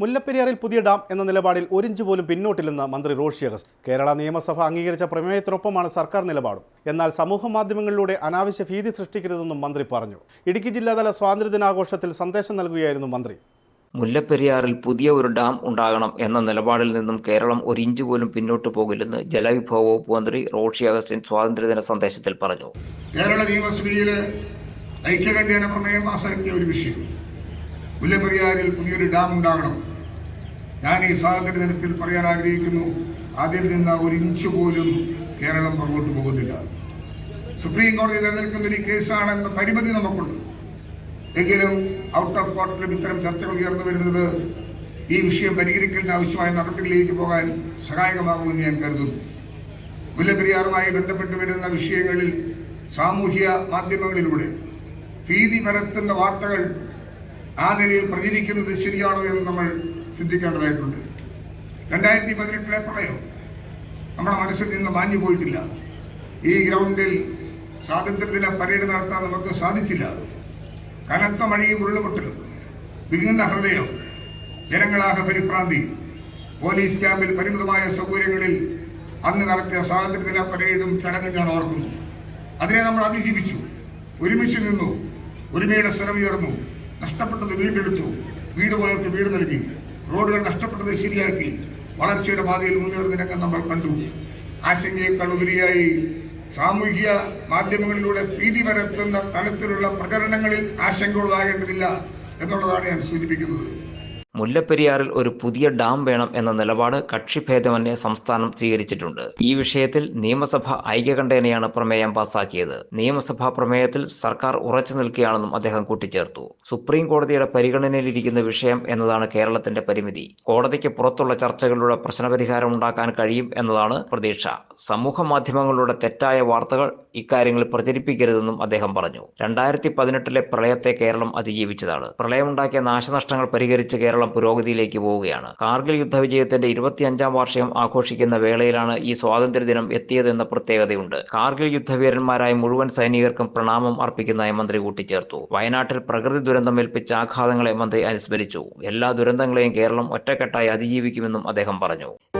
മുല്ലപ്പെരിയാറിൽ പുതിയ ഡാം എന്ന നിലപാടിൽ ഒരിഞ്ച് പോലും പിന്നോട്ടില്ലെന്ന് മന്ത്രി റോഷി അഗസ്റ്റ് കേരള നിയമസഭ അംഗീകരിച്ച പ്രമേയത്തിനൊപ്പമാണ് സർക്കാർ നിലപാടും. എന്നാൽ സമൂഹ മാധ്യമങ്ങളിലൂടെ അനാവശ്യ ഭീതി സൃഷ്ടിക്കരുതെന്നും മന്ത്രി പറഞ്ഞു. ഇടുക്കി ജില്ലാതല സ്വാതന്ത്ര്യദിനാഘോഷത്തിൽ സന്ദേശം നൽകുകയായിരുന്നു മന്ത്രി. മുല്ലപ്പെരിയാറിൽ പുതിയ ഒരു ഡാം ഉണ്ടാകണം എന്ന നിലപാടിൽ നിന്നും കേരളം ഒരു ഇഞ്ച് പോലും പിന്നോട്ട് പോകില്ലെന്ന് ജലവിഭവ വകുപ്പ് മന്ത്രി റോഷി അഗസ്റ്റിൻ സ്വാതന്ത്ര്യദിന സന്ദേശത്തിൽ പറഞ്ഞു. കേരള നിയമസഭയിലെ ഐക്യകണ്ഠ്യേന പ്രമേയം പാസാക്കിയ ഒരു വിഷയം മുല്ലപ്പെരിയാറിൽ പുതിയൊരു ഡാം ഉണ്ടാകണം. ഞാൻ ഈ സ്വാതന്ത്ര്യ ദിനത്തിൽ പറയാൻ ആഗ്രഹിക്കുന്നു. അതിൽ നിന്ന് ഒരു ഇഞ്ച് പോലും കേരളം പുറകോട്ട് പോകുന്നില്ല. സുപ്രീം കോടതി നിലനിൽക്കുന്ന ഒരു കേസാണെന്ന പരിമിതി നമുക്കുണ്ട്. എങ്കിലും ഔട്ട് ഓഫ് കോർട്ടിലും ഇത്തരം ചർച്ചകൾ ഉയർന്നു വരുന്നത് ഈ വിഷയം പരിഹരിക്കേണ്ട ആവശ്യമായ നടപടികളിലേക്ക് പോകാൻ സഹായകമാകുമെന്ന് ഞാൻ കരുതുന്നു. മുല്ലപ്പെരിയാറുമായി ബന്ധപ്പെട്ട് വരുന്ന വിഷയങ്ങളിൽ സാമൂഹ്യ മാധ്യമങ്ങളിലൂടെ ഭീതി പരത്തുന്ന വാർത്തകൾ ആ നിലയിൽ പ്രചരിക്കുന്നത് ശരിയാണോ എന്ന് നമ്മൾ ചിന്തിക്കേണ്ടതായിട്ടുണ്ട് രണ്ടായിരത്തി പതിനെട്ടിലെ പ്രളയം നമ്മുടെ മനസ്സിൽ നിന്ന് മാഞ്ഞു പോയിട്ടില്ല. ഈ ഗ്രൗണ്ടിൽ സ്വാതന്ത്ര്യത്തിന് പരേഡ് നടത്താൻ നമുക്ക് സാധിച്ചില്ല. കനത്ത മഴയും ഉരുളുപൊട്ടലും വിങ്ങുന്ന ഹൃദയം ജനങ്ങളാകെ പരിഭ്രാന്തി പോലീസ് ക്യാമ്പിൽ പരിമിതമായ സൗകര്യങ്ങളിൽ അന്ന് നടത്തിയ സ്വാതന്ത്ര്യദിന പരേഡും ചടങ്ങും ഞാൻ ഓർക്കുന്നു. അതിനെ നമ്മൾ അതിജീവിച്ചു. ഒരുമിച്ച് നിന്നു. ഒരുമയുടെ സ്വരം ഉയർന്നു. നഷ്ടപ്പെട്ടത് വീണ്ടെടുത്തു. വീട് പോയവർക്ക് വീട് നൽകി. റോഡുകൾ നഷ്ടപ്പെട്ടത് ശരിയാക്കി. വളർച്ചയുടെ പാതയിൽ മുന്നേറുന്ന രംഗം നമ്മൾ കണ്ടു. ആശങ്കയേക്കാൾ ഉപരിയായി സാമൂഹിക മാധ്യമങ്ങളിലൂടെ ഭീതി പരത്തുന്ന തലത്തിലുള്ള പ്രചരണങ്ങളിൽ ആശങ്ക ഉള്ളതാകേണ്ടതില്ല എന്നുള്ളതാണ് ഞാൻ സൂചിപ്പിക്കുന്നത്. മുല്ലപ്പെരിയാറിൽ ഒരു പുതിയ ഡാം വേണം എന്ന നിലപാട് കക്ഷിഭേദമന്യേ സംസ്ഥാനം സ്വീകരിച്ചിട്ടുണ്ട്. ഈ വിഷയത്തിൽ നിയമസഭ ഐക്യകണ്ഠേനയാണ് പ്രമേയം പാസാക്കിയത്. നിയമസഭാ പ്രമേയത്തിൽ സർക്കാർ ഉറച്ചു നിൽക്കുകയാണെന്നും അദ്ദേഹം കൂട്ടിച്ചേർത്തു. സുപ്രീം കോടതിയുടെ പരിഗണനയിലിരിക്കുന്ന വിഷയം എന്നതാണ് കേരളത്തിന്റെ പരിമിതി. കോടതിക്ക് പുറത്തുള്ള ചർച്ചകളിലൂടെ പ്രശ്നപരിഹാരം ഉണ്ടാക്കാൻ കഴിയും എന്നതാണ് പ്രതീക്ഷ. സമൂഹ മാധ്യമങ്ങളിലൂടെ തെറ്റായ വാർത്തകൾ ഇക്കാര്യങ്ങളിൽ പ്രചരിപ്പിക്കരുതെന്നും അദ്ദേഹം പറഞ്ഞു. രണ്ടായിരത്തി പതിനെട്ടിലെ പ്രളയത്തെ കേരളം അതിജീവിച്ചതാണ്. പ്രളയമുണ്ടാക്കിയ നാശനഷ്ടങ്ങൾ പരിഹരിച്ച് കേരളം പുരോഗതിയിലേക്ക് പോവുകയാണ്. കാർഗിൽ യുദ്ധവിജയത്തിന്റെ ഇരുപത്തിയഞ്ചാം വാർഷികം ആഘോഷിക്കുന്ന വേളയിലാണ് ഈ സ്വാതന്ത്ര്യദിനം എത്തിയതെന്ന പ്രത്യേകതയുണ്ട്. കാർഗിൽ യുദ്ധവീരന്മാരായ മുഴുവൻ സൈനികർക്കും പ്രണാമം അർപ്പിക്കുന്നതായി മന്ത്രി കൂട്ടിച്ചേർത്തു. വയനാട്ടിൽ പ്രകൃതി ദുരന്തം ഏൽപ്പിച്ച ആഘാതങ്ങളെ മന്ത്രി അനുസ്മരിച്ചു. എല്ലാ ദുരന്തങ്ങളെയും കേരളം ഒറ്റക്കെട്ടായി അതിജീവിക്കുമെന്നും അദ്ദേഹം പറഞ്ഞു.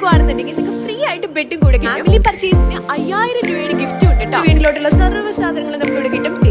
ഔട്ടിനായി എടുക്കുവാണെന്നുണ്ടെങ്കിൽ നിങ്ങൾക്ക് ഫ്രീ ആയിട്ട് ബെഡും കൂടെ ഫാമിലി പർച്ചേസിന് അയ്യായിരം രൂപയുടെ ഗിഫ്റ്റ് ഉണ്ട് കേട്ടോ വീട്ടിലോട്ടുള്ള സർവ സാധനങ്ങൾ നമുക്ക് ഇവിടെ കിട്ടും.